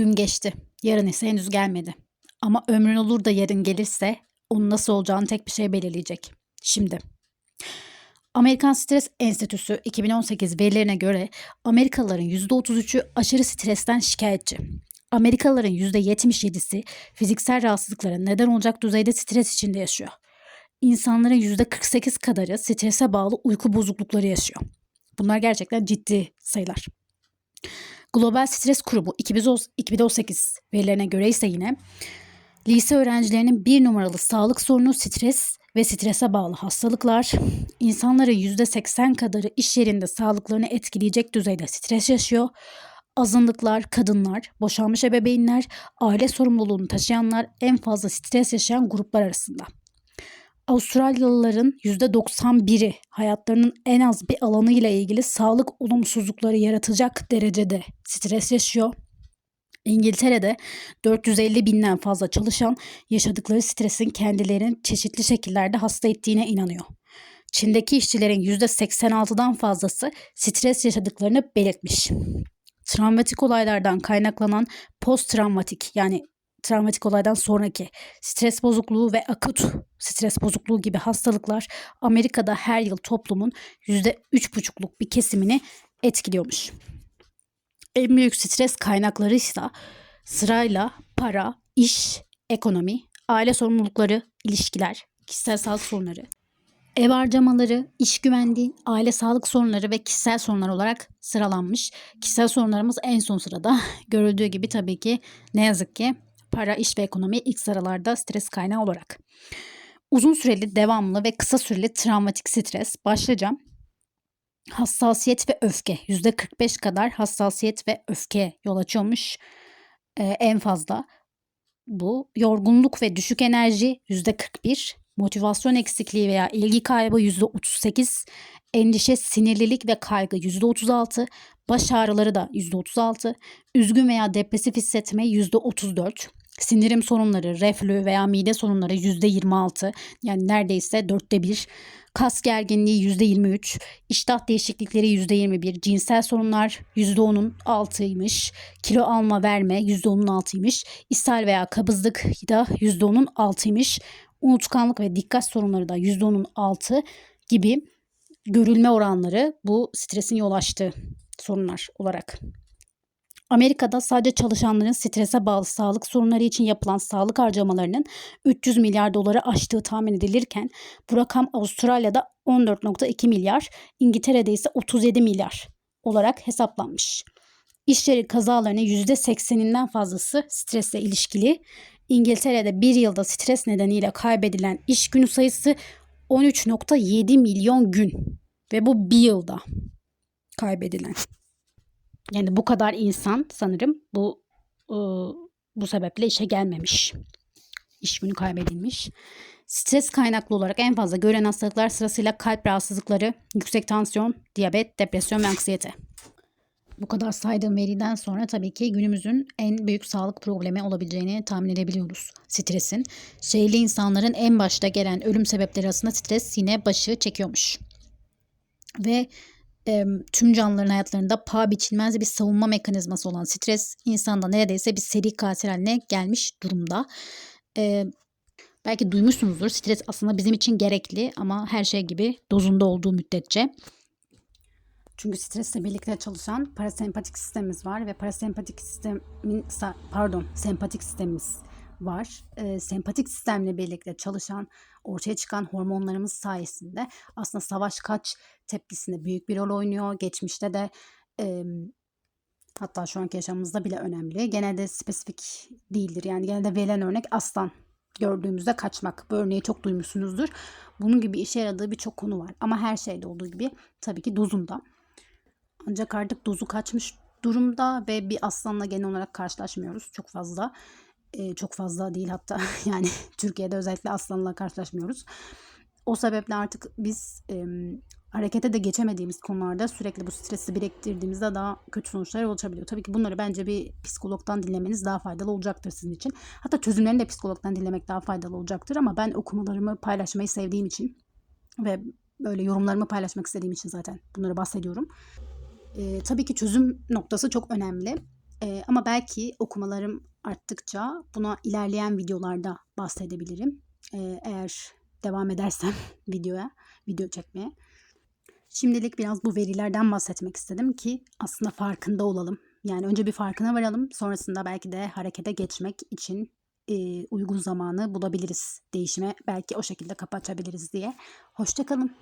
Dün geçti. Yarın ise henüz gelmedi. Ama ömrün olur da yarın gelirse onun nasıl olacağını tek bir şey belirleyecek. Şimdi. Amerikan Stres Enstitüsü 2018 verilerine göre Amerikalıların %33'ü aşırı stresten şikayetçi. Amerikalıların %77'si fiziksel rahatsızlıklara neden olacak düzeyde stres içinde yaşıyor. İnsanların %48 kadarı strese bağlı uyku bozuklukları yaşıyor. Bunlar gerçekten ciddi sayılar. Global Stres Kurumu 2018 verilerine göre ise yine lise öğrencilerinin bir numaralı sağlık sorunu stres ve strese bağlı hastalıklar, insanların %80 kadarı iş yerinde sağlıklarını etkileyecek düzeyde stres yaşıyor. Azınlıklar, kadınlar, boşanmış ebeveynler, aile sorumluluğunu taşıyanlar en fazla stres yaşayan gruplar arasında. Avustralyalıların %91'i hayatlarının en az bir alanıyla ilgili sağlık olumsuzlukları yaratacak derecede stres yaşıyor. İngiltere'de 450 binden fazla çalışan yaşadıkları stresin kendilerini çeşitli şekillerde hasta ettiğine inanıyor. Çin'deki işçilerin %86'dan fazlası stres yaşadıklarını belirtmiş. Travmatik olaylardan kaynaklanan post travmatik yani travmatik olaydan sonraki stres bozukluğu ve akut stres bozukluğu gibi hastalıklar Amerika'da her yıl toplumun %3,5'luk bir kesimini etkiliyormuş. En büyük stres kaynakları ise sırayla para, iş, ekonomi, aile sorumlulukları, ilişkiler, kişisel sağlık sorunları, ev harcamaları, iş güvenliği, aile sağlık sorunları ve kişisel sorunlar olarak sıralanmış. Kişisel sorunlarımız en son sırada. Görüldüğü gibi tabii ki ne yazık ki para, iş ve ekonomi ilk sıralarda stres kaynağı olarak. Uzun süreli, devamlı ve kısa süreli travmatik stres başlıca hassasiyet ve öfke %45 kadar hassasiyet ve öfke yol açıyormuş. Ee, en fazla. Bu yorgunluk ve düşük enerji %41, motivasyon eksikliği veya ilgi kaybı %38, endişe, sinirlilik ve kaygı %36, baş ağrıları da %36, üzgün veya depresif hissetme %34, Sindirim sorunları, reflü veya mide sorunları %26 yani neredeyse dörtte bir. Kas gerginliği %23, iştah değişiklikleri %21, cinsel sorunlar %10'un altıymış, kilo alma verme %10'un altıymış, ishal veya kabızlık da %10'un altıymış, unutkanlık ve dikkat sorunları da %10'un altı gibi görülme oranları bu stresin yol açtığı sorunlar olarak Amerika'da sadece çalışanların strese bağlı sağlık sorunları için yapılan sağlık harcamalarının 300 milyar doları aştığı tahmin edilirken bu rakam Avustralya'da 14.2 milyar, İngiltere'de ise 37 milyar olarak hesaplanmış. İş yeri kazalarının %80'inden fazlası stresle ilişkili. İngiltere'de bir yılda stres nedeniyle kaybedilen iş günü sayısı 13.7 milyon gün ve bu bir yılda kaybedilen. Yani bu kadar insan sanırım bu e, bu sebeple işe gelmemiş. İş günü kaybedilmiş. Stres kaynaklı olarak en fazla gören hastalıklar sırasıyla kalp rahatsızlıkları, yüksek tansiyon, diyabet, depresyon ve anksiyete. Bu kadar saydığım veriden sonra tabii ki günümüzün en büyük sağlık problemi olabileceğini tahmin edebiliyoruz. Stresin. Şehirli insanların en başta gelen ölüm sebepleri arasında stres yine başı çekiyormuş. Ve e, tüm canlıların hayatlarında paha biçilmez bir savunma mekanizması olan stres insanda neredeyse bir seri katil haline gelmiş durumda. E, belki duymuşsunuzdur stres aslında bizim için gerekli ama her şey gibi dozunda olduğu müddetçe. Çünkü stresle birlikte çalışan parasempatik sistemimiz var ve parasempatik sistemin pardon sempatik sistemimiz var. E, sempatik sistemle birlikte çalışan, ortaya çıkan hormonlarımız sayesinde aslında savaş kaç tepkisinde büyük bir rol oynuyor. Geçmişte de e, hatta şu anki yaşamımızda bile önemli. Genelde spesifik değildir. Yani genelde verilen örnek aslan gördüğümüzde kaçmak. Bu örneği çok duymuşsunuzdur. Bunun gibi işe yaradığı birçok konu var. Ama her şeyde olduğu gibi tabii ki dozunda. Ancak artık dozu kaçmış durumda ve bir aslanla genel olarak karşılaşmıyoruz çok fazla e, çok fazla değil hatta yani Türkiye'de özellikle aslanla karşılaşmıyoruz. O sebeple artık biz e, harekete de geçemediğimiz konularda sürekli bu stresi biriktirdiğimizde daha kötü sonuçlar oluşabiliyor. Tabii ki bunları bence bir psikologdan dinlemeniz daha faydalı olacaktır sizin için. Hatta çözümlerini de psikologdan dinlemek daha faydalı olacaktır ama ben okumalarımı paylaşmayı sevdiğim için ve böyle yorumlarımı paylaşmak istediğim için zaten bunları bahsediyorum. Ee, tabii ki çözüm noktası çok önemli Ee, ama belki okumalarım arttıkça buna ilerleyen videolarda bahsedebilirim. Ee, eğer devam edersem videoya, video çekmeye. Şimdilik biraz bu verilerden bahsetmek istedim ki aslında farkında olalım. Yani önce bir farkına varalım. Sonrasında belki de harekete geçmek için e, uygun zamanı bulabiliriz. Değişime belki o şekilde kapı açabiliriz diye. Hoşçakalın.